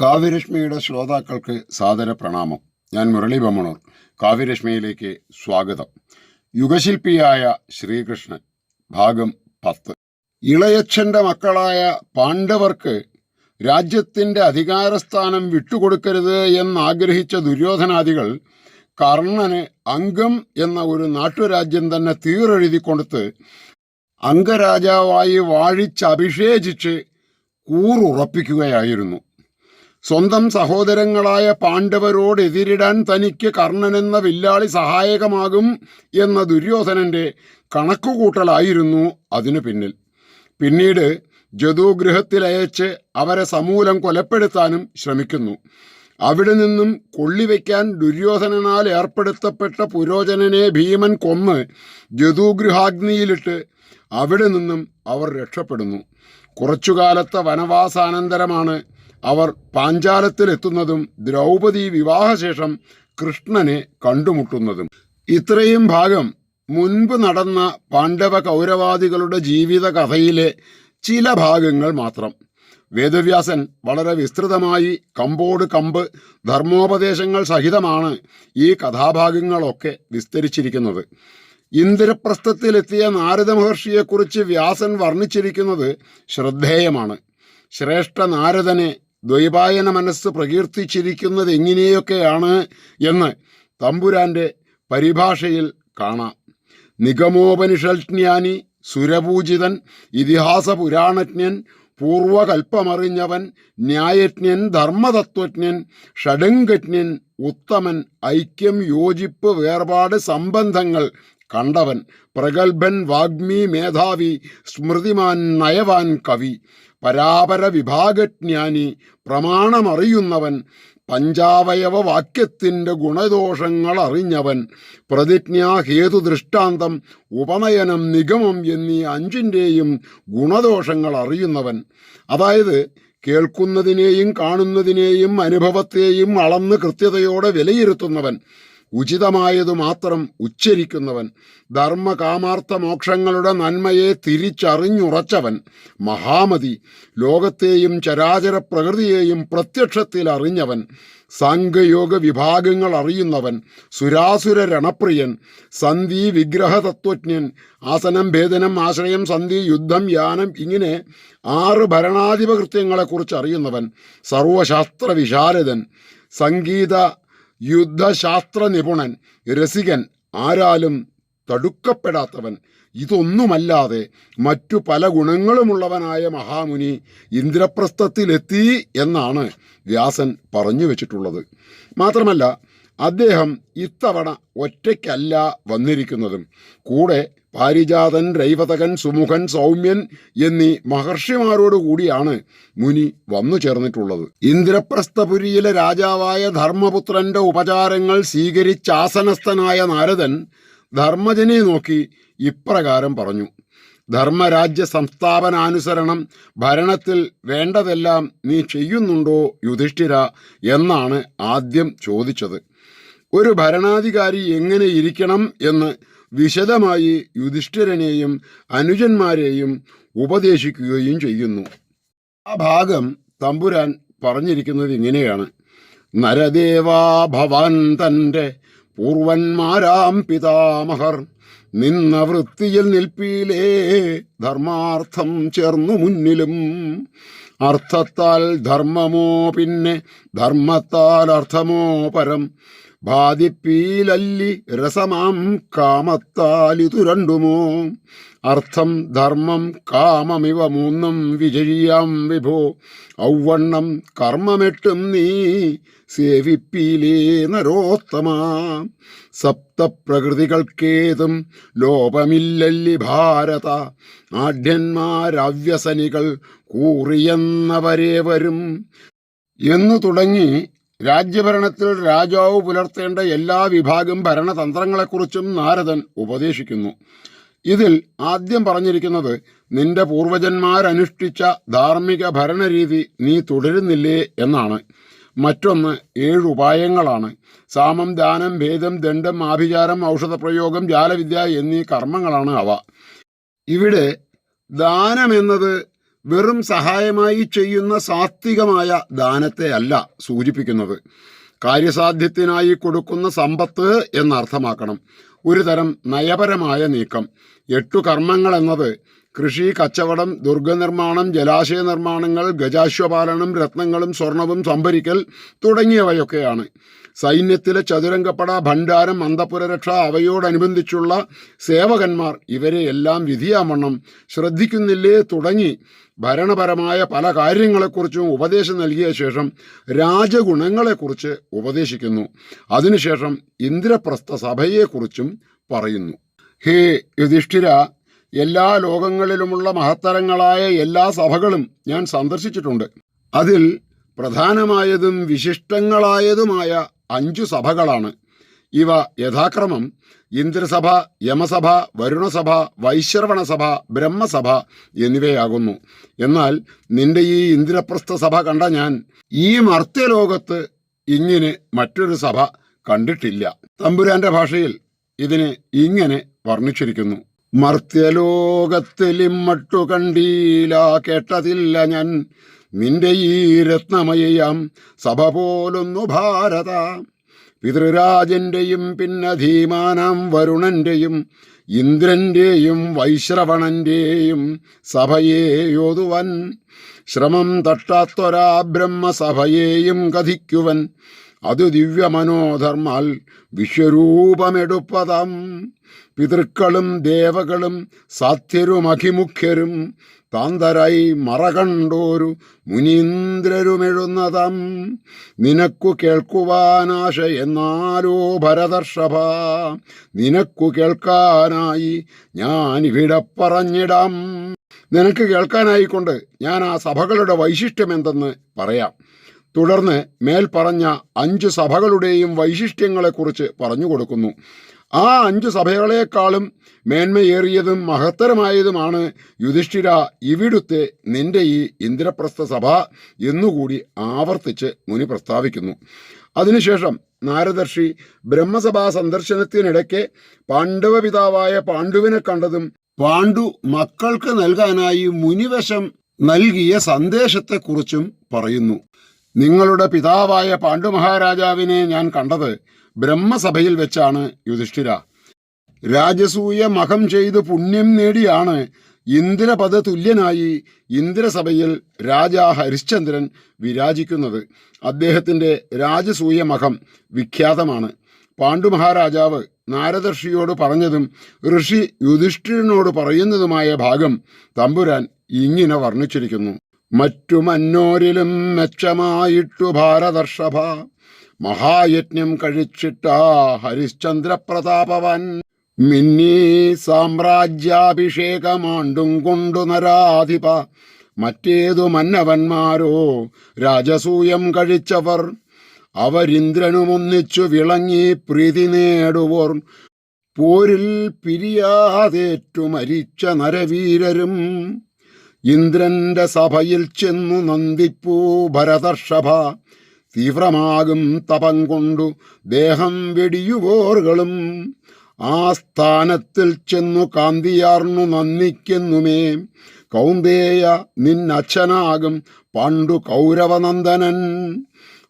കാവ്യരശ്മിയുടെ ശ്രോതാക്കൾക്ക് സാദര പ്രണാമം. ഞാൻ മുരളി ബമ്മണൂർ കാവ്യരശ്മിയിലേക്ക് സ്വാഗതം. യുഗശില്പിയായ ശ്രീകൃഷ്ണൻ ഭാഗം പത്ത്. ഇളയച്ഛന്റെ മക്കളായ പാണ്ഡവർക്ക് രാജ്യത്തിന്റെ അധികാരസ്ഥാനം വിട്ടുകൊടുക്കരുത് എന്നാഗ്രഹിച്ച ദുര്യോധനാദികൾ കർണന് അംഗം എന്ന ഒരു നാട്ടുരാജ്യം തന്നെ തീറെഴുതി കൊടുത്ത് അംഗരാജാവായി വാഴിച്ചഭിഷേചിച്ച് കൂറുറപ്പിക്കുകയായിരുന്നു. സ്വന്തം സഹോദരങ്ങളായ പാണ്ഡവരോട് എതിരിടാൻ തനിക്ക് കർണനെന്ന വില്ലാളി സഹായകമാകും എന്ന ദുര്യോധനന്റെ കണക്കുകൂട്ടലായിരുന്നു അതിനു പിന്നിൽ. പിന്നീട് ജദുഗൃഹത്തിലയച്ച് അവരെ സമൂലം കൊലപ്പെടുത്താനും ശ്രമിക്കുന്നു. അവിടെ നിന്നും കൊള്ളിവെക്കാൻ ദുര്യോധനനാൽ ഏർപ്പെടുത്തപ്പെട്ട പുരോചനനെ ഭീമൻ കൊന്ന് ജദുഗൃഹാഗ്നിയിലിട്ട് അവിടെ നിന്നും അവർ രക്ഷപ്പെടുന്നു. കുറച്ചുകാലത്തെ വനവാസാനന്തരമാണ് അവർ പാഞ്ചാലത്തിലെത്തുന്നതും ദ്രൗപദി വിവാഹശേഷം കൃഷ്ണനെ കണ്ടുമുട്ടുന്നതും. ഇത്രയും ഭാഗം മുൻപ് നടന്ന പാണ്ഡവ കൗരവാദികളുടെ ജീവിത കഥയിലെ ചില ഭാഗങ്ങൾ മാത്രം. വേദവ്യാസൻ വളരെ വിസ്തൃതമായി കമ്പോട് കമ്പ് ധർമ്മോപദേശങ്ങൾ സഹിതമാണ് ഈ കഥാഭാഗങ്ങളൊക്കെ വിസ്തരിച്ചിരിക്കുന്നത്. ഇന്ദ്രപ്രസ്ഥത്തിലെത്തിയ നാരദ മഹർഷിയെക്കുറിച്ച് വ്യാസൻ വർണിച്ചിരിക്കുന്നത് ശ്രദ്ധേയമാണ്. ശ്രേഷ്ഠ നാരദനെ ദ്വൈപായന മനസ്സ് പ്രകീർത്തിച്ചിരിക്കുന്നത് എങ്ങനെയൊക്കെയാണ് എന്ന് തമ്പുരാന്റെ പരിഭാഷയിൽ കാണാം. നിഗമോപനിഷജ്ഞാനി സുരപൂജിതൻ ഇതിഹാസ പുരാണജ്ഞൻ പൂർവകൽപ്പമറിഞ്ഞവൻ ന്യായജ്ഞൻ ധർമ്മതത്വജ്ഞൻ ഷഡംഗജ്ഞൻ ഉത്തമൻ ഐക്യം യോജിപ്പ് വേർപാട് സംബന്ധങ്ങൾ കണ്ടവൻ പ്രഗത്ഭൻ വാഗ്മി മേധാവി സ്മൃതിമാൻ നയവാൻ കവി പരാപര വിഭാഗജ്ഞാനി പ്രമാണമറിയുന്നവൻ പഞ്ചാവയവ വാക്യത്തിന്റെ ഗുണദോഷങ്ങൾ അറിഞ്ഞവൻ പ്രതിജ്ഞ ഹേതു ദൃഷ്ടാന്തം ഉപനയനം നിഗമം എന്നീ അഞ്ചിന്റെയും ഗുണദോഷങ്ങൾ അറിയുന്നവൻ. അതായത് കേൾക്കുന്നതിനെയും കാണുന്നതിനെയും അനുഭവത്തെയും അളന്ന് കൃത്യതയോടെ വിലയിരുത്തുന്നവൻ. ഉചിതമായതു മാത്രം ഉച്ചരിക്കുന്നവൻ ധർമ്മകാമാർത്ഥ മോക്ഷങ്ങളുടെ നന്മയെ തിരിച്ചറിഞ്ഞുറച്ചവൻ മഹാമതി ലോകത്തെയും ചരാചര പ്രകൃതിയെയും പ്രത്യക്ഷത്തിൽ അറിഞ്ഞവൻ സാംഗയോഗ വിഭാഗങ്ങൾ അറിയുന്നവൻ സുരാസുര രണപ്രിയൻ സന്ധി വിഗ്രഹ തത്വജ്ഞൻ ആസനം ഭേദനം ആശ്രയം സന്ധി യുദ്ധം യാനം ഇങ്ങനെ ആറ് ഭരണാധിപകൃത്യങ്ങളെക്കുറിച്ച് അറിയുന്നവൻ സർവശാസ്ത്ര വിശാരദൻ സംഗീത യുദ്ധശാസ്ത്ര നിപുണൻ രസികൻ ആരാലും തടുക്കപ്പെടാത്തവൻ. ഇതൊന്നുമല്ലാതെ മറ്റു പല ഗുണങ്ങളുമുള്ളവനായ മഹാമുനി ഇന്ദ്രപ്രസ്ഥത്തിലെത്തി എന്നാണ് വ്യാസൻ പറഞ്ഞു വച്ചിട്ടുള്ളത്. മാത്രമല്ല അദ്ദേഹം ഇത്തവണ ഒറ്റയ്ക്കല്ല വന്നിരിക്കുന്നതും. കൂടെ പാരിജാതൻ രൈവതകൻ സുമുഖൻ സൗമ്യൻ എന്നീ മഹർഷിമാരോട് കൂടിയാണ് മുനി വന്നു ചേർന്നിട്ടുള്ളത്. ഇന്ദ്രപ്രസ്ഥപുരിയിലെ രാജാവായ ധർമ്മപുത്രന്റെ ഉപചാരങ്ങൾ സ്വീകരിച്ചാസനസ്ഥനായ നാരദൻ ധർമ്മജനെ നോക്കി ഇപ്രകാരം പറഞ്ഞു. ധർമ്മരാജ്യ സംസ്ഥാപനാനുസരണം ഭരണത്തിൽ വേണ്ടതെല്ലാം നീ ചെയ്യുന്നുണ്ടോ യുധിഷ്ഠിര? എന്നാണ് ആദ്യം ചോദിച്ചത്. ഒരു ഭരണാധികാരി എങ്ങനെ ഇരിക്കണം എന്ന് വിശദമായി യുധിഷ്ഠിരനെയും അനുജന്മാരെയും ഉപദേശിക്കുകയും ചെയ്യുന്നു. ആ ഭാഗം തമ്പുരാൻ പറഞ്ഞിരിക്കുന്നത് ഇങ്ങനെയാണ്. നരദേവാ ഭവാൻ തന്റെ പൂർവന്മാരാം പിതാമഹർ നിന്ന വൃത്തിയിൽ നിൽപ്പിയിലേ ധർമാർത്ഥം ചേർന്നു മുന്നിലും. അർത്ഥത്താൽ ധർമ്മമോ പിന്നെ ധർമ്മത്താൽ അർത്ഥമോ പരം ബാധിപ്പീലല്ലി രസമാം കാമത്താലിതു രണ്ടുമോ അർത്ഥം ധർമ്മം കാമമിവ മൂന്നും വിജയിയാം വിഭോ. ഔവണ്ണം കർമ്മമെട്ടും നീ സേവിപ്പീലേ നരോത്തമ. സപ്തപ്രകൃതികൾക്കേതും ലോപമില്ലല്ലി ഭാരത. ആഢ്യന്മാരവ്യസനികൾ കൂറിയെന്നവരെ വരും എന്നു തുടങ്ങി രാജ്യഭരണത്തിൽ രാജാവ് പുലർത്തേണ്ട എല്ലാ വിഭാഗം ഭരണതന്ത്രങ്ങളെക്കുറിച്ചും നാരദൻ ഉപദേശിക്കുന്നു. ഇതിൽ ആദ്യം പറഞ്ഞിരിക്കുന്നത് നിന്റെ പൂർവജന്മാരനുഷ്ഠിച്ച ധാർമ്മിക ഭരണരീതി നീ തുടരുന്നില്ലേ എന്നാണ്. മറ്റൊന്ന് ഏഴ് ഉപായങ്ങളാണ്. സാമം ദാനം ഭേദം ദണ്ഡം ആഭിചാരം ഔഷധപ്രയോഗം ജാലവിദ്യ എന്നീ കർമ്മങ്ങളാണ് അവ. ഇവിടെ ദാനം എന്നത് വെറും സഹായമായി ചെയ്യുന്ന സാത്വികമായ ദാനത്തെ അല്ല സൂചിപ്പിക്കുന്നത്. കാര്യസാധ്യത്തിനായി കൊടുക്കുന്ന സമ്പത്ത് എന്നർത്ഥമാക്കണം. ഒരു തരം നയപരമായ നീക്കം. എട്ടു കർമ്മങ്ങൾ എന്നത് കൃഷി കച്ചവടം ദുർഗനിർമ്മാണം ജലാശയ നിർമ്മാണങ്ങൾ ഗജാശ്വപാലനം രത്നങ്ങളും സ്വർണവും സംഭരിക്കൽ തുടങ്ങിയവയൊക്കെയാണ്. സൈന്യത്തിലെ ചതുരംഗപ്പട ഭണ്ഡാരം അന്തപുരരക്ഷ അവയോടനുബന്ധിച്ചുള്ള സേവകന്മാർ ഇവരെ എല്ലാം വിധിയാമണ്ണം ശ്രദ്ധിക്കുന്നില്ലേ തുടങ്ങി. ഭരണപരമായ പല കാര്യങ്ങളെക്കുറിച്ചും ഉപദേശം നൽകിയ ശേഷം രാജഗുണങ്ങളെക്കുറിച്ച് ഉപദേശിക്കുന്നു. അതിനുശേഷം ഇന്ദ്രപ്രസ്ഥ സഭയെക്കുറിച്ചും പറയുന്നു. ഹേ യുധിഷ്ഠിര എല്ലാ ലോകങ്ങളിലുമുള്ള മഹത്തരങ്ങളായ എല്ലാ സഭകളും ഞാൻ സന്ദർശിച്ചിട്ടുണ്ട്. അതിൽ പ്രധാനമായതും വിശിഷ്ടങ്ങളായതുമായ അഞ്ചു സഭകളാണ്. ഇവ യഥാക്രമം ഇന്ദ്രസഭ യമസഭ വരുണസഭ വൈശ്രവണസഭ ബ്രഹ്മസഭ എന്നിവയാകുന്നു. എന്നാൽ നിന്റെ ഈ ഇന്ദ്രപ്രസ്ഥ സഭ കണ്ട ഞാൻ ഈ മർത്യലോകത്ത് ഇങ്ങനെ മറ്റൊരു സഭ കണ്ടിട്ടില്ല. തമ്പുരാന്റെ ഭാഷയിൽ ഇതിനെ ഇങ്ങനെ വർണിച്ചിരിക്കുന്നു. മർത്യലോകത്തിലിമ്മട്ടു കണ്ടീല കേട്ടതില്ല ഞാൻ. നിന്റെ ഈ രത്നമയാം സഭ പോലൊന്നു ഭാരത. പിതൃരാജന്റെയും പിന്നെ ധീമാനാം വരുണന്റെയും ഇന്ദ്രന്റെയും വൈശ്രവണന്റെയും സഭയെ യോതുവൻ. ശ്രമം തട്ടാത്തൊരാ ബ്രഹ്മസഭയെയും കഥിക്കുവൻ. അത് ദിവ്യമനോധർമാൽ വിശ്വരൂപമെടുപ്പതാം. പിതൃക്കളും ദേവകളും സാധ്യരുമഖിമുഖ്യരും താന്തരായി മറകണ്ടോരു മുനീന്ദ്രരുമെഴുന്നതാം. നിനക്കു കേൾക്കുവാനാശ എന്നാലോ ഭരതർഷഭ. നിനക്കു കേൾക്കാനായി ഞാൻ ഇവിടെ പറഞ്ഞിടാം. നിനക്ക് കേൾക്കാനായിക്കൊണ്ട് ഞാൻ ആ സഭകളുടെ വൈശിഷ്ട്യം എന്തെന്ന് പറയാം. തുടർന്ന് മേൽ പറഞ്ഞ അഞ്ച് സഭകളുടെയും വൈശിഷ്ട്യങ്ങളെക്കുറിച്ച് പറഞ്ഞു കൊടുക്കുന്നു ആ അഞ്ച് സഭകളെക്കാളും മേന്മയേറിയതും മഹത്തരമായതുമാണ് യുധിഷ്ഠിര ഇവിടുത്തെ നിന്റെ ഈ ഇന്ദ്രപ്രസ്ഥ സഭ എന്നുകൂടി ആവർത്തിച്ച് മുനി പ്രസ്താവിക്കുന്നു. അതിനുശേഷം നാരദർഷി ബ്രഹ്മസഭാ സന്ദർശനത്തിനിടയ്ക്ക് പാണ്ഡവ പിതാവായ പാണ്ഡുവിനെ കണ്ടതും പാണ്ഡു മക്കൾക്ക് നൽകാനായി മുനിവശം നൽകിയ സന്ദേശത്തെക്കുറിച്ചും പറയുന്നു. നിങ്ങളുടെ പിതാവായ പാണ്ഡുമഹാരാജാവിനെ ഞാൻ കണ്ടത് ബ്രഹ്മസഭയിൽ വെച്ചാണ് യുധിഷ്ഠിര. രാജസൂയ മഹം ചെയ്ത് പുണ്യം നേടിയാണ് ഇന്ദ്രപദ തുല്യനായി ഇന്ദ്രസഭയിൽ രാജാ ഹരിശ്ചന്ദ്രൻ വിരാജിക്കുന്നത്. അദ്ദേഹത്തിന്റെ രാജസൂയ മഹം വിഖ്യാതമാണ്. പാണ്ഡു മഹാരാജാവ് നാരദർഷിയോട് പറഞ്ഞതും ഋഷി യുധിഷ്ഠിരനോട് പറയുന്നതുമായ ഭാഗം തമ്പുരാൻ ഇങ്ങനെ വർണിച്ചിരിക്കുന്നു. മറ്റു മന്നോരിലും മെച്ചമായിട്ടു ഭാരതർഷഭ. മഹായജ്ഞം കഴിച്ചിട്ട ഹരിശ്ചന്ദ്രപ്രതാപവൻ. മിന്നി സാമ്രാജ്യാഭിഷേകമാണ്ടും കൊണ്ടു നരാധിപ. മറ്റേതു മന്നവന്മാരോ രാജസൂയം കഴിച്ചവർ. അവരിന്ദ്രനുമൊന്നിച്ചു വിളങ്ങി പ്രീതി നേടുവോർ. പോരിൽ പിരിയാതേറ്റു മരിച്ച നരവീരരും. ഇന്ദ്രന്റെ സഭയിൽ ചെന്നു നന്ദിപ്പൂ ഭരതർഷഭ. തീവ്രമാകും തപം കൊണ്ടു ദേഹം വെടിയുവോറുകളും. ആ സ്ഥാനത്തിൽ ചെന്നു കാന്തിയാർന്നു നന്ദിക്കുന്നുമേ. കൗന്ദേയ നിന്നച്ഛനാകും പണ്ടു കൗരവനന്ദനൻ.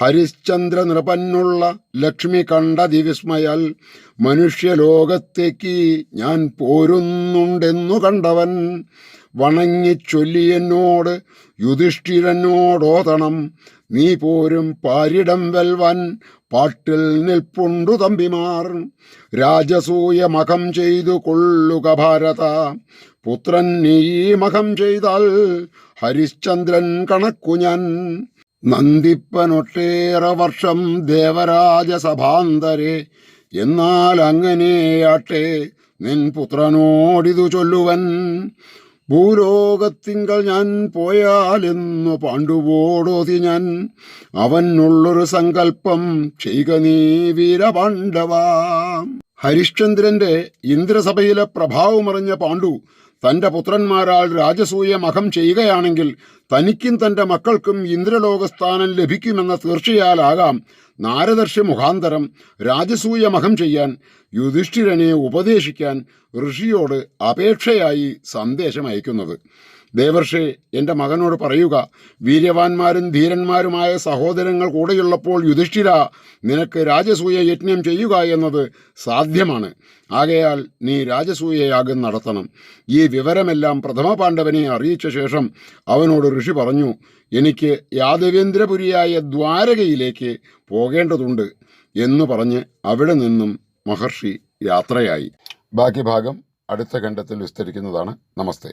ഹരിശ്ചന്ദ്ര നൃപന്നുള്ള ലക്ഷ്മി കണ്ട ദിവിസ്മയാൽ മനുഷ്യലോകത്തേക്ക് ഞാൻ പോരുന്നുണ്ടെന്നു കണ്ടവൻ. വണങ്ങി ചൊല്ലിയെന്നോട് യുധിഷ്ഠിരനോടോതണം. നീ പോരും പാരിടം വെൽവൻ പാട്ടിൽ നിൽപ്പുണ്ടു തമ്പിമാർ. രാജസൂയ മഖം ചെയ്തു കൊള്ളുക ഭാരത. പുത്രൻ നീ മഖം ചെയ്താൽ ഹരിശ്ചന്ദ്രൻ കണക്കു ഞാൻ. നന്ദിപ്പനൊട്ടേറെ വർഷം ദേവരാജസഭാന്തരെ. എന്നാൽ അങ്ങനെയാട്ടെ നിൻ പുത്രനോടിതു ചൊല്ലുവൻ. ഭൂലോകത്തിങ്കൽ ഞാൻ പോയാലെന്നു പാണ്ഡുവോടോതി ഞാൻ അവനുള്ളൊരു സങ്കല്പം ചെയ്യുക നീ വീരപാണ്ഡവ. ഹരിശ്ചന്ദ്രന്റെ ഇന്ദ്രസഭയിലെ പ്രഭാവമറിഞ്ഞ പാണ്ഡു തന്റെ പുത്രന്മാരാൾ രാജസൂയ മഖം ചെയ്യുകയാണെങ്കിൽ തനിക്കും തന്റെ മക്കൾക്കും ഇന്ദ്രലോകസ്ഥാനം ലഭിക്കുമെന്ന തീർച്ചയാലാകാം നാരദർശി മുഖാന്തരം രാജസൂയമഹം ചെയ്യാൻ യുധിഷ്ഠിരനെ ഉപദേശിക്കാൻ ഋഷിയോട് അപേക്ഷയായി സന്ദേശം അയക്കുന്നത്. ദേവർഷി എന്റെ മകനോട് പറയുക വീര്യവാന്മാരും ധീരന്മാരുമായ സഹോദരങ്ങൾ കൂടെയുള്ളപ്പോൾ യുധിഷ്ഠിര നിനക്ക് രാജസൂയ യജ്ഞം ചെയ്യുക എന്നത് സാധ്യമാണ്. ആകയാൽ നീ രാജസൂയയാഗം നടത്തണം. ഈ വിവരമെല്ലാം പ്രഥമ പാണ്ഡവനെ അറിയിച്ച ശേഷം അവനോട് ഋഷി പറഞ്ഞു എനിക്ക് യാദവേന്ദ്രപുരിയായ ദ്വാരകയിലേക്ക് പോകേണ്ടതുണ്ട് എന്ന് പറഞ്ഞ് അവിടെ നിന്നും മഹർഷി യാത്രയായി. ബാക്കി ഭാഗം അടുത്ത ഖണ്ഡത്തിൽ വിസ്തരിക്കുന്നതാണ്. നമസ്തേ.